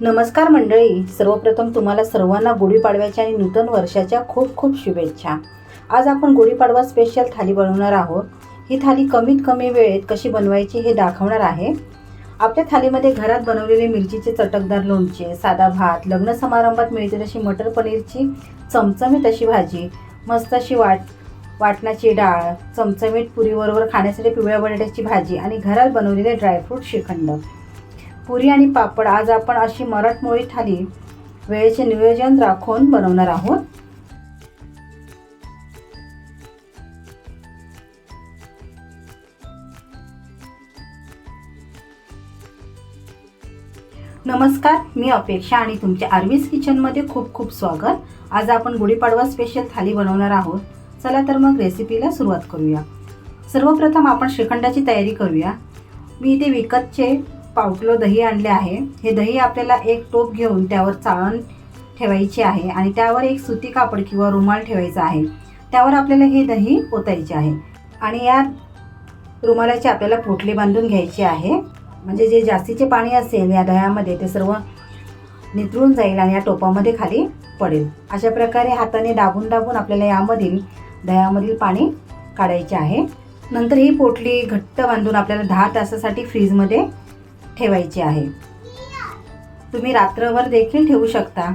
नमस्कार मंडळी. सर्वप्रथम तुम्हाला सर्वांना गुढीपाडव्याच्या आणि नूतन वर्षाच्या खूप खूप शुभेच्छा. आज आपण गुढीपाडवा स्पेशल थाली बनवणार आहोत. ही थाली कमीत कमी वेळेत कशी बनवायची हे दाखवणार आहे. आपल्या थालीमध्ये घरात बनवलेले मिरचीचे चटकदार लोणचे साधा भात लग्न समारंभात मिळते तशी मटर पनीरची चमचमीत अशी भाजी मस्त अशी वाट वाटणाची डाळ चमचमीत पुरीबरोबर खाण्यासाठी पिवळ्या बटाट्याची भाजी आणि घरात बनवलेले ड्रायफ्रूट श्रीखंड. पुरी आणि पापड आज आपण अशी मराठमोळी थाली वेळेचे नियोजन राखून बनवणार आहोत. नमस्कार मी अपेक्षा आणि तुमच्या आर्मीज किचनमध्ये खूप खूप स्वागत. आज आपण गुढीपाडवा स्पेशल थाली बनवणार आहोत. चला तर मग रेसिपीला सुरुवात करूया. सर्वप्रथम आपण श्रीखंडाची तयारी करूया. मी इथे विकतचे पाव किलो दही आणले आहे. हे दही आपल्याला एक टोप घेऊन त्यावर चाळण ठेवायची आहे आणि त्यावर एक सुती कापड किंवा रुमाल ठेवायचा आहे. त्यावर आपल्याला हे दही ओतायचे आहे. आणि या रुमालाचे आपल्याला पोटली बांधून घ्यायची आहे. म्हणजे जे जास्तीचे पाणी असेल या दह्यामध्ये ते सर्व नितळून जाईल आणि या टोपामध्ये खाली पडेल. अशा प्रकारे हाताने दाबून दाबून आपल्याला यामधील दह्यामधील पाणी काढायचे आहे. नंतर ही पोटली घट्ट बांधून आपल्याला दहा तासासाठी फ्रीजमध्ये ठेवायची आहे. तुम्ही रात्रभर देखील ठेवू शकता.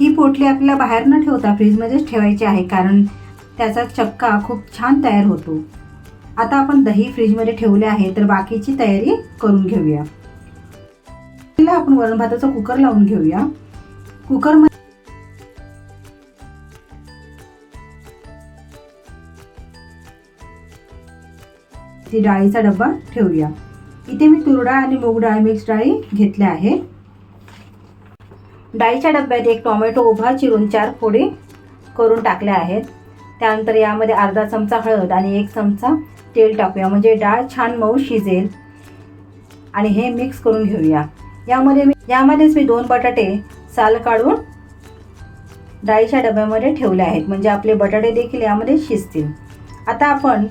ही पोटली आपल्याला बाहेर न ठेवता फ्रीजमध्येच ठेवायची आहे कारण त्याचा चक्का खूप छान तयार होतो. आता आपण दही फ्रीजमध्ये ठेवले आहे तर बाकीची तयारी करून घेऊया. पहिला आपण वरण भाताचा कुकर लावून घेऊया. कुकर ती डाळीचा डब्बा ठेवूया. इथे मी तुरडा आणि मूग डाळ मिक्स डाळी घेतल्या आहे डाळीच्या डब्यात एक टोमॅटो उभा चिरून चार फोडी करून टाकल्या आहेत. त्यानंतर यामध्ये अर्धा चमचा हळद आणि एक चमचा तेल टाकूया. म्हणजे डाळ छान मऊ शिजेल. आणि हे मिक्स करून घेऊया. यामध्ये मी यामध्येच मी दोन बटाटे साल काढून डाळीच्या डब्यामध्ये ठेवले आहेत. म्हणजे आपले बटाटे देखील यामध्ये शिजतील. आता आपण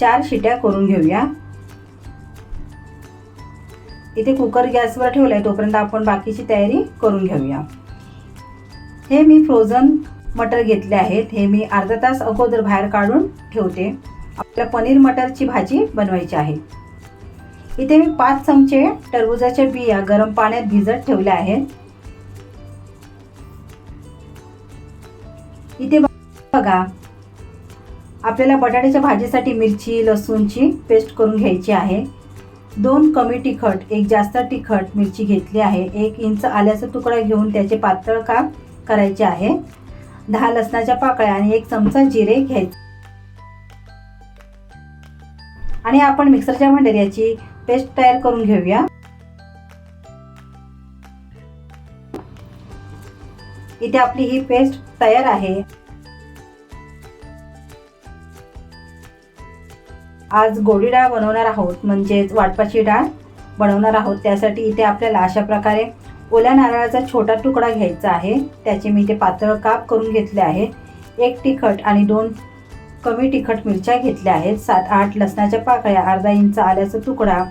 चार शिट्या करून घेऊया. इथे कुकर गॅसवर ठेवला आहे तोपर्यंत आपण बाकीची तयारी करून घेऊया. हे मी फ्रोझन मटर घेतले आहेत. हे मी अर्धा तास अगोदर बाहेर काढून ठेवते. आपल्याला पनीर मटरची भाजी बनवायची आहे. इथे मी पाच चमचे टरबुजाच्या बिया गरम पाण्यात भिजत ठेवल्या आहेत. इथे बघा आपल्याला बटाट्याच्या भाजीसाठी मिरची लसूणची पेस्ट करून घ्यायची आहे. दोन कमी तिखट एक जास्त तिखट मिरची घेतली आहे. एक इंच आल्याचा तुकडा घेऊन त्याचे पातळ काप करायचे आहे. दहा लसणाच्या पाकळ्या आणि एक चमचा जिरे घ्यायचे. आणि आपण मिक्सरच्या भांड्यात याची पेस्ट तयार करून घेऊया. इथे आपली ही पेस्ट तयार आहे. आज गोडी डाळ बनवणार आहोत म्हणजेच वाटपाची डाळ बनवणार आहोत. त्यासाठी इथे आपल्याला अशा प्रकारे ओल्या नारळाचा छोटा तुकडा घ्यायचा आहे. त्याचे मी इथे पातळ काप करून घेतले आहेत एक तिखट आणि दोन कमी तिखट मिरच्या घेतल्या आहेत. सात आठ लसणाच्या पाकळ्या अर्धा इंच आल्याचा तुकडा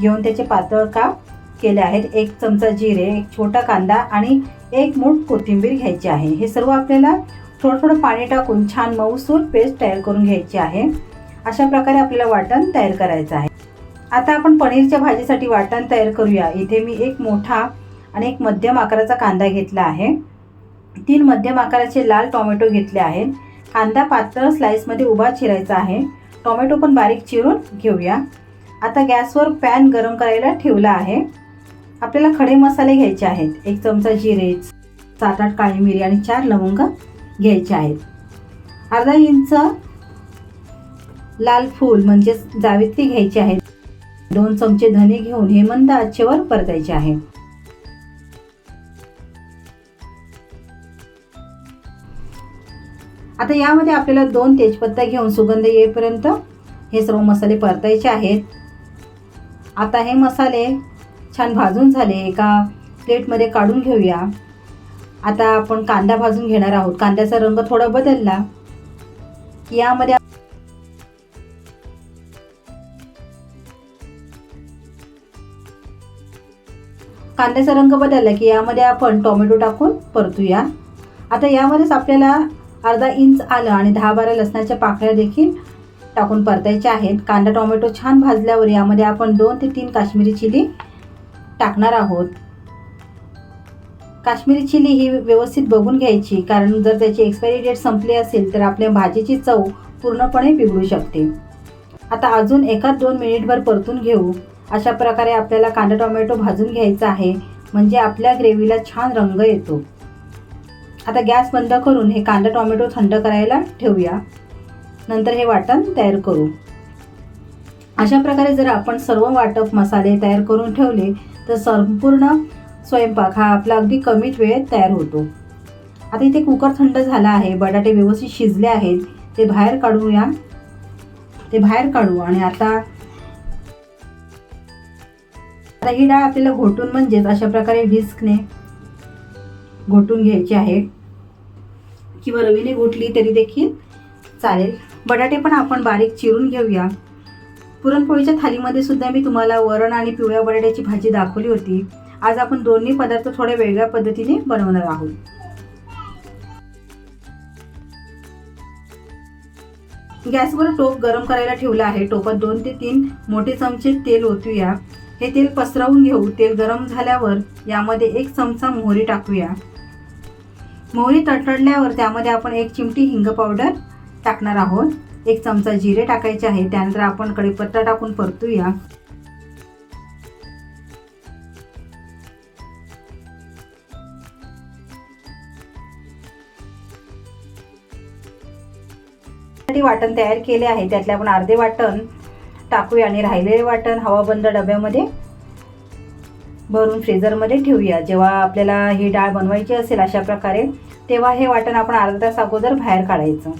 घेऊन त्याचे पातळ काप केले आहेत. एक चमचा जिरे एक छोटा कांदा आणि एक मूठ कोथिंबीर घ्यायची आहे. हे सर्व आपल्याला थोडं थोडं पाणी टाकून छान मऊसूर पेस्ट तयार करून घ्यायची आहे. अशा प्रकारे आपल्याला वाटण तयार करायचं आहे. आता आपण पनीरच्या भाजीसाठी वाटण तयार करूया. इथे मी एक मोठा आणि एक मध्यम आकाराचा कांदा घेतला आहे. तीन मध्यम आकाराचे लाल टोमॅटो घेतले आहेत. कांदा पातळ स्लाइसमध्ये उभा चिरायचा आहे. टोमॅटो पण बारीक चिरून घेऊया. आता गॅसवर पॅन गरम करायला ठेवला आहे. आपल्याला खडे मसाले घ्यायचे आहेत. एक चमचा जिरे सात आठ काळी मिरी आणि चार लवंग घ्यायचे आहेत. अर्धा इंच लाल फूल म्हणजे जावित्री घ्यायची आहे. दोन चमचे धने घेऊन हे मंद आचेवर परतायचे आहे. आता यामध्ये आपल्याला दोन तेजपत्ता घेऊन सुगंध येईपर्यंत हे सर्व मसाले परतायचे आहेत. आता हे मसाले छान भाजून झाले एका प्लेटमध्ये काढून घेऊया. आता आपण कांदा भाजून घेणार आहोत. कांद्याचा रंग थोडा बदलला. यामध्ये कांद्याचा रंग बदलला की यामध्ये आपण टोमॅटो टाकून परतूया. आता यामध्येच आपल्याला अर्धा इंच आलं आणि दहा बारा लसणाच्या पाकळ्या देखील टाकून परतायच्या आहेत. कांदा टोमॅटो छान भाजल्यावर यामध्ये आपण दोन ते तीन काश्मीरी चिली टाकणार आहोत. काश्मीरी चिली ही व्यवस्थित बघून घ्यायची कारण जर त्याची एक्सपायरी डेट संपली असेल तर आपल्या भाजीची चव पूर्णपणे बिघडू शकते. आता अजून एकाच दोन मिनिटभर परतून घेऊ. अशा प्रकारे आपल्याला कांदा टोमॅटो भाजून घ्यायचा आहे. म्हणजे आपल्या ग्रेव्हीला छान रंग येतो. आता गॅस बंद करून हे कांदा टोमॅटो थंड करायला ठेवूया. नंतर हे वाटण तयार करू. अशा प्रकारे जर आपण सर्व वाटप मसाले तयार करून ठेवले तर संपूर्ण स्वयंपाक हा आपला अगदी कमीत वेळेत तयार होतो. आता इथे कुकर थंड झाला आहे बटाटे व्यवस्थित शिजले आहेत ते बाहेर काढूया. ते बाहेर काढू आणि आता आता ही डाळ आपल्याला घोटून म्हणजेच अशा प्रकारे विस्कने घोटून घ्यायची आहे. किंवा रवीने घोटली तरी देखील चालेल. बटाटे पण आपण बारीक चिरून घेऊया. पुरणपोळीच्या थालीमध्ये सुद्धा मी तुम्हाला वरण आणि पिवळ्या बटाट्याची भाजी दाखवली होती. आज आपण दोन्ही पदार्थ थोड्या वेगळ्या पद्धतीने बनवणार आहोत. गॅसवर टोप गरम करायला ठेवला आहे. टोपात दोन ते तीन मोठे चमचे तेल ओतूया. हे तेल पसरवून घेऊ. तेल गरम झाल्यावर यामध्ये एक चमचा मोहरी टाकूया. मोहरी तडतडल्यावर त्यामध्ये आपण एक चिमटी हिंग पावडर टाकणार आहोत. एक चमचा जिरे टाकायचे आहे. त्यानंतर आपण कढीपत्ता टाकून परतूया. वाटण तयार केले आहे. त्यातले आपण अर्धे वाटण टाकूया आणि राहिलेले वाटण हवाबंद डब्यामध्ये भरून फ्रीझरमध्ये ठेवूया. जेव्हा आपल्याला ही डाळ बनवायची असेल अशा प्रकारे तेव्हा हे वाटण आपण अर्धा तास अगोदर बाहेर काढायचं.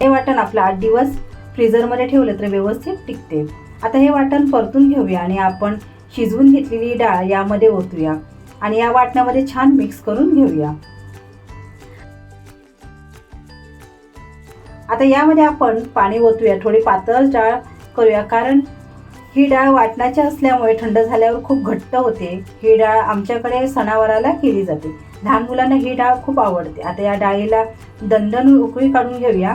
हे वाटण आपलं आठ दिवस फ्रीझरमध्ये ठेवलं तर व्यवस्थित टिकते. आता हे वाटण परतून घेऊया आणि आपण शिजवून घेतलेली डाळ यामध्ये ओतूया. आणि या वाटणामध्ये छान मिक्स करून घेऊया. आता यामध्ये आपण पाणी ओतूया. थोडी पातळ डाळ करूया कारण ही डाळ वाटणाची असल्यामुळे थंड झाल्यावर खूप घट्ट होते. ही डाळ आमच्याकडे सणावाराला केली जाते. लहान मुलांना ही डाळ खूप आवडते. आता या डाळीला दणदण उकळी काढून घेऊया.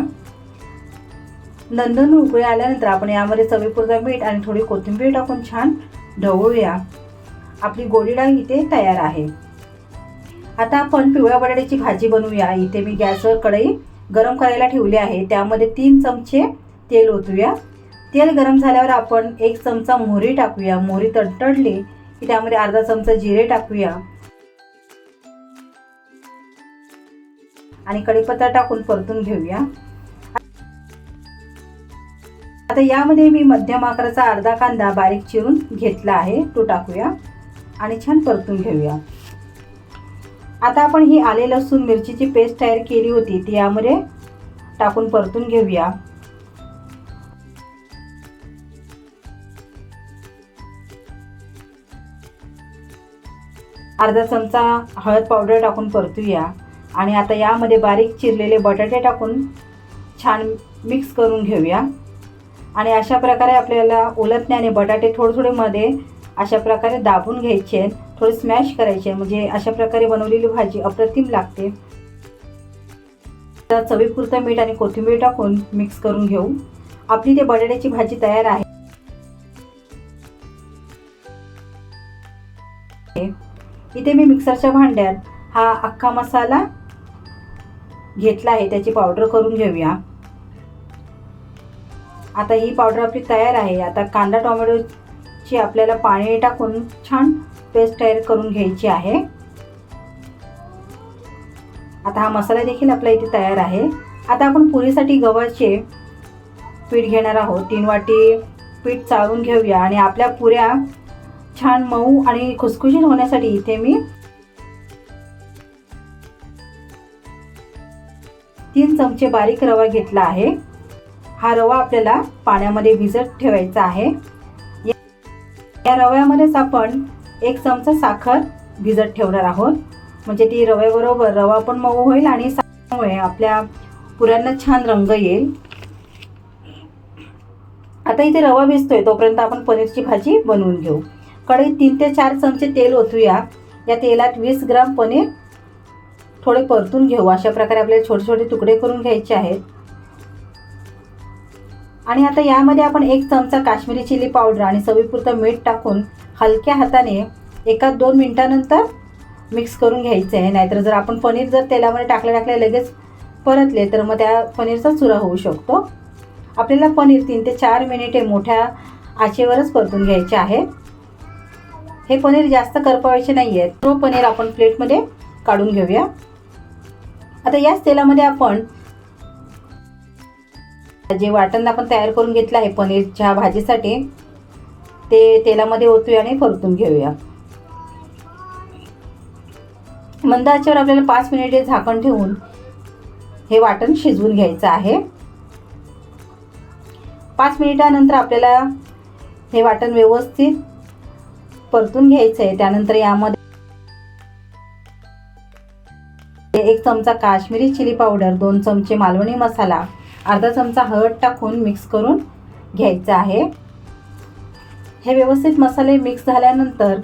नंदन उकळी आल्यानंतर आपण यामध्ये चवीपुरता मीठ आणि थोडी कोथिंबीर टाकून छान ढवळूया. आपली गोडी डाळ इथे तयार आहे. आता आपण पिवळ्या बटाट्याची भाजी बनवूया. इथे मी गॅसवर कढई गरम करायला ठेवली आहे. त्यामध्ये तीन चमचे तेल ओतूया. तेल गरम झाल्यावर आपण एक चमचा मोहरी टाकूया. मोहरी तडतडली की त्यामध्ये अर्धा चमचा जिरे टाकूया. आणि कढीपत्ता टाकून परतून घेऊया. आता यामध्ये मी मध्यम आकाराचा अर्धा कांदा बारीक चिरून घेतला आहे. तो टाकूया आणि छान परतून घेऊया. आता आपण ही आले लसूण मिरचीची पेस्ट तयार केली होती. ती यामध्ये टाकून परतून घेऊया. अर्धा चमचा हळद पावडर टाकून परतूया. आणि आता यामध्ये बारीक चिरलेले बटाटे टाकून छान मिक्स करून घेऊया. आणि अशा प्रकारे आपल्याला उलटण्याने बटाटे थोडे थोडे मध्ये अशा प्रकारे दाबून घ्यायचे थोडे स्मॅश करायचे म्हणजे अशा प्रकारे बनवलेली भाजी अप्रतिम लागते. तर चवीपुरतं मीठ आणि कोथिंबीर टाकून मिक्स करून घेऊ. आपली ते बटाट्याची भाजी तयार आहे. इथे मी मिक्सरच्या भांड्यात हा अख्खा मसाला घेतला आहे. त्याची पावडर करून घेऊया. आता ही पावडर आपली तयार आहे. आता कांदा टोमॅटोची आपल्याला पाणी टाकून छान पेस्ट तयार करून घ्यायची आहे. आता हा मसाला देखील आपला इथे तयार आहे. आता आपण पुरीसाठी गव्हाचे पीठ घेणार आहोत. तीन वाटी पीठ चाळून घेऊया आणि आपल्या पुऱ्या छान मऊ आणि खुसखुशीत होण्यासाठी इथे मी तीन चमचे बारीक रवा घेतला आहे. हा रवा आपल्याला पाण्यामध्ये भिजत ठेवायचा आहे. या रव्यामध्येच आपण एक चमचा साखर भिजत ठेवणार आहोत. म्हणजे ती रव्याबरोबर रवा पण मऊ होईल आणि साखरमुळे आपल्या पुऱ्यांना छान रंग येईल. आता इथे रवा भिजतोय तोपर्यंत आपण पनीरची भाजी बनवून घेऊ. कढईत तीन ते चार चमचे तेल ओतूया. या तेलात वीस ग्राम पनीर थोडे परतून घेऊ. अशा प्रकारे आपल्याला छोटे छोटे तुकडे करून घ्यायचे आहेत. आणि आता यामध्ये आपण एक चमचा काश्मीरी चिली पावडर आणि चवीपुरतं मीठ टाकून हलक्या हाताने एका दोन मिनटानंतर मिक्स करून घ्यायचं आहे. नाहीतर जर आपण पनीर जर तेलामध्ये टाकले टाकले लगेच परतले तर मग त्या पनीरचा चुरा होऊ शकतो. आपल्याला पनीर तीन ते चार मिनिटे मोठ्या आचेवरच परतून घ्यायचे आहे. हे पनीर जास्त करपावायचे नाही आहेत तो पनीर आपण प्लेटमध्ये काढून घेऊया. आता याच तेलामध्ये आपण जे वाटण आपण तयार करून घेतलं आहे पनीरच्या भाजीसाठी ते तेलामध्ये ओतूया आणि परतून घेऊया. मंद आचेवर आपल्याला पाच मिनिटे झाकण ठेवून हे वाटण शिजवून घ्यायचं आहे. पाच मिनिटानंतर आपल्याला हे वाटण व्यवस्थित परतून घ्यायचं आहे त्यानंतर यामध्ये एक चमचा काश्मीरी चिली पावडर दोन चमचे मालवणी मसाला अर्धा चमचा हळद टाकून मिक्स करून घ्यायचं आहे. हे व्यवस्थित मसाले मिक्स झाल्यानंतर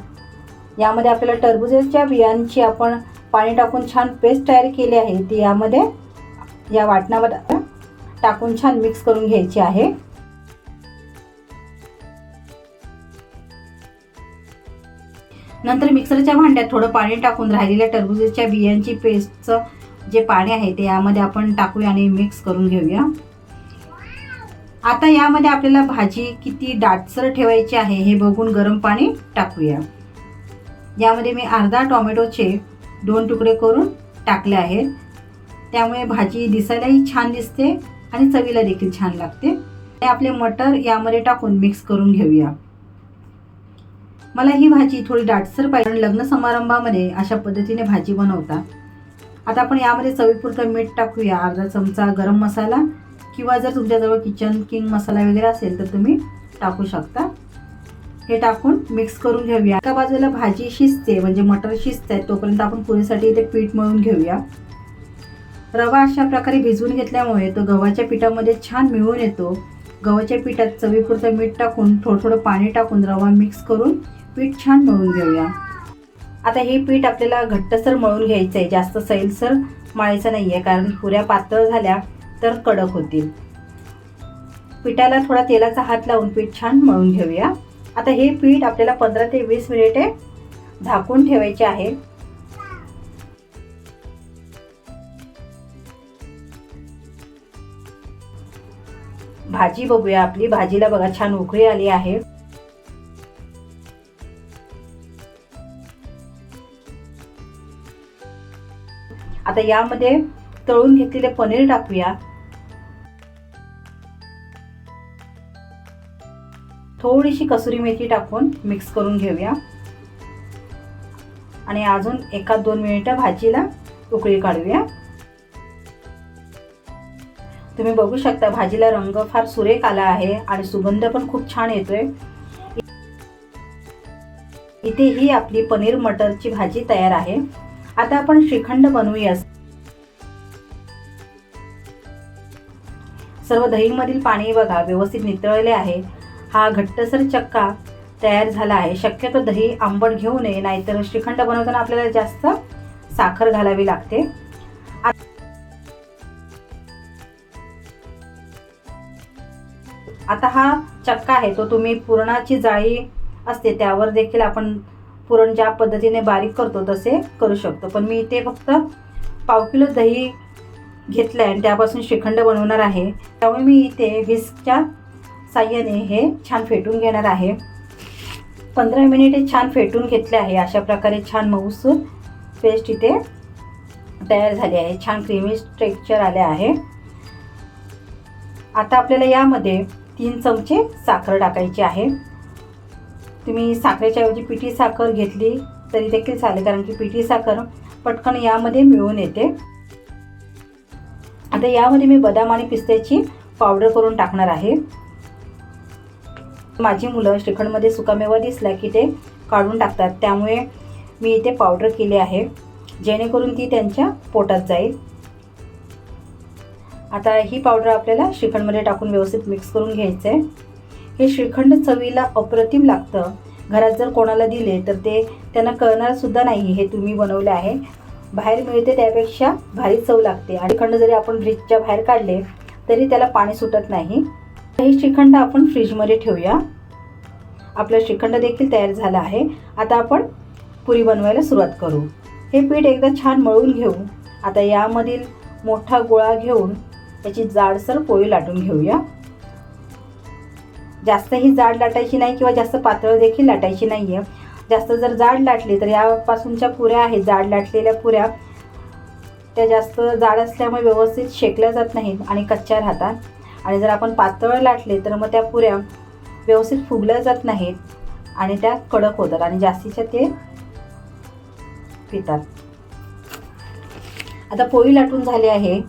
यामध्ये आपल्याला टरबुजाच्या बियांची आपण पाणी टाकून छान पेस्ट तयार केली आहे. ती यामध्ये या वाटणावर टाकून छान मिक्स करून घ्यायची आहे. नंतर मिक्सरच्या भांड्यात थोडं पाणी टाकून राहिलेल्या टरबुजाच्या बियांची पेस्टचं जे पाणी आहे ते यामध्ये आपण टाकूया आणि मिक्स करून घेऊया. आता यामध्ये आपल्याला भाजी किती दाटसर ठेवायची आहे हे बघून गरम पाणी टाकूया. यामध्ये मी अर्धा टोमॅटोचे दोन तुकडे करून टाकले आहेत. त्यामुळे भाजी दिसायलाही छान दिसते आणि चवीला देखील छान लागते. ते आपले मटर यामध्ये टाकून मिक्स करून घेऊया. मला ही भाजी थोडी दाटसर पाहिजे. लग्न समारंभामध्ये अशा पद्धतीने भाजी बनवतात. आता आपण यामध्ये चवीपुरतं मीठ टाकूया. अर्धा चमचा गरम मसाला किंवा जर तुमच्याजवळ किचन किंग मसाला वगैरे असेल तर तुम्ही टाकू शकता. हे टाकून मिक्स करून घेऊया. एका बाजूला भाजी शिजते म्हणजे मटर शिजते तोपर्यंत आपण पुरीसाठी इथे पीठ मळून घेऊया. रवा अशा प्रकारे भिजवून घेतल्यामुळे तो गव्हाच्या पिठामध्ये छान मिळून येतो. गव्हाच्या पिठात चवीपुरतं मीठ टाकून थोडं थोडं पाणी टाकून रवा मिक्स करून पीठ छान मळून घेऊया. आता हे पीठ आपल्याला घट्टसर मळून घ्यायचं आहे जास्त सैलसर मळायचं नाही आहे कारण पुऱ्या पातळ झाल्या तर कडक होतील. पिठाला थोडा तेलाचा हात लावून पीठ छान मळून घेऊया. आता हे पीठ आपल्याला पंधरा ते वीस मिनिटे झाकून ठेवायचे आहे. भाजी बघूया. आपली भाजीला बघा छान उकळी आली आहे. आता यामध्ये तळून घेतलेले पनीर टाकूया. थोडीशी कसुरी मेथी टाकून मिक्स करून घेऊया. आणि अजून एका दोन मिनिटं भाजीला उकळी काढूया. तुम्ही बघू शकता भाजीला रंग फार सुरेख आला आहे आणि सुगंध पण खूप छान येतोय. इथे ही आपली पनीर मटरची भाजी तयार आहे. आता आपण श्रीखंड बनवूया सर्व दहीमधील पाणी बघा व्यवस्थित नितळले आहे. हा घट्टसर चक्का तयार झाला आहे. शक्यतो दही आंबट घेऊ नये नाहीतर श्रीखंड बनवताना आपल्याला जास्त साखर घालावी लागते. आता हा चक्का आहे तो तुम्ही पुरणाची जाळी असते त्यावर देखील आपण पुरण ज्या पद्धतीने बारीक करतो तसे करू शकतो. पण मी इथे फक्त पाव किलो दही घेतलं आहे आणि त्यापासून श्रीखंड बनवणार आहे. त्यामुळे मी इथे व्हिस्कच्या साह्याने हे छान फेटून घेणार आहे. पंधरा मिनिटे छान फेटून घेतले आहे. अशा प्रकारे छान मऊसूर पेस्ट इथे तयार झाली आहे. छान क्रीमी टेक्स्चर आले आहे. आता आपल्याला यामध्ये तीन चमचे साखर टाकायची आहे. तुम्ही साखरेच्या ऐवजी पिठी साखर घेतली तरी देखील चालेल कारण की पिठी साखर पटकन यामध्ये मिळून येते. आता यामध्ये मी बदाम आणि पिस्त्याची पावडर करून टाकणार आहे. माझी मुलं श्रीखंडमध्ये सुकामेवा दिसला की ते काढून टाकतात. त्यामुळे मी इथे पावडर केली आहे जेणेकरून ती त्यांच्या पोटात जाईल. आता ही पावडर आपल्याला श्रीखंडमध्ये टाकून व्यवस्थित मिक्स करून घ्यायचं आहे हे श्रीखंड चवीला अप्रतिम लागतं. घरात जर कोणाला दिले तर ते त्यांना कळणार सुद्धा नाही हे तुम्ही बनवले आहे. बाहेर मिळते त्यापेक्षा भारी चव लागते. आणि खंड जरी आपण फ्रीजच्या बाहेर काढले तरी त्याला पाणी सुटत नाही. हे श्रीखंड आपण फ्रीजमध्ये ठेवूया. आपलं श्रीखंड देखील तयार झालं आहे. आता आपण पुरी बनवायला सुरुवात करू. हे पीठ एकदा छान मळून घेऊ. आता यामधील मोठा गोळा घेऊन त्याची जाडसर पोळी लाटून घेऊया. जास्तही जाड लाटायची नाही किंवा जास्त पातळ देखील लाटायची नाही आहे जास्त जर जाड लाटली तर यापासूनच्या पुऱ्या आहेत. जाड लाटलेल्या पुऱ्या त्या जास्त जाड असल्यामुळे व्यवस्थित शेकल्या जात नाहीत आणि कच्च्या राहतात. आणि जर आपण पातळ लाटले तर मग त्या पुऱ्या व्यवस्थित फुगल्या जात नाहीत आणि त्या कडक होतात आणि जास्तीच्या ते पितात. आता पोळी लाटून झाली आहे.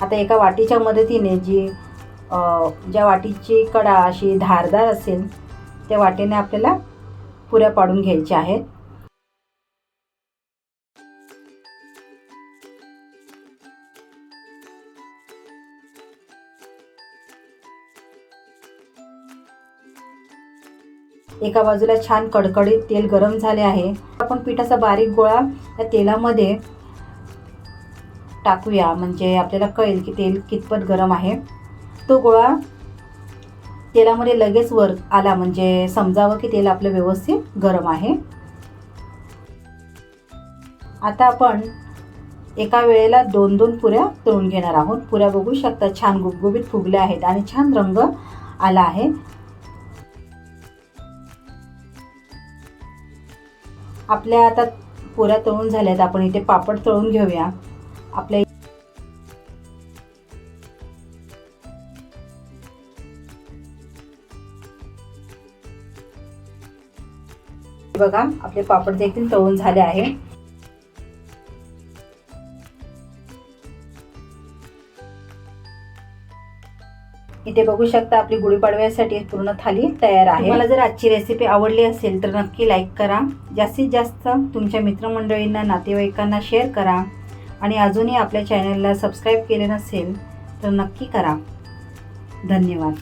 आता एका वाटीच्या मदतीने जी ज्या वाटीची कडा अशी धारदार असेल त्या वाटीने आपल्याला पुऱ्या पाडून घ्यायच्या आहेत. एका बाजूला छान कडकडीत तेल गरम झाले आहे. आपण पिठाचा बारीक गोळा त्या तेलामध्ये टाकूया. म्हणजे आपल्याला कळेल की तेल कितपत गरम आहे. तो गोळा तेलामध्ये लगेच वर आला म्हणजे समजावं की तेल आपलं व्यवस्थित गरम आहे. आता आपण एका वेळेला दोन दोन पुऱ्या तळून घेणार आहोत. पुऱ्या बघू शकता छान गुबगुबीत फुगल्या आहेत आणि छान रंग आला आहे. आपल्या आता पुऱ्या तळून झाल्यात आपण इथे पापड तळून घेऊया. आपल्या बघा आपले पापड देखील तळून झाले आहे. इथे बघू शकता आपली गुढीपाडव्यासाठी पूर्ण थाली तयार आहे. मला जर आजची रेसिपी आवडली असेल तर नक्की लाईक करा. जास्तीत जास्त तुमच्या मित्रमंडळींना नातेवाईकांना शेअर करा. आणि अजूनही आपल्या चॅनलला सबस्क्राईब केले नसेल तर नक्की करा. धन्यवाद.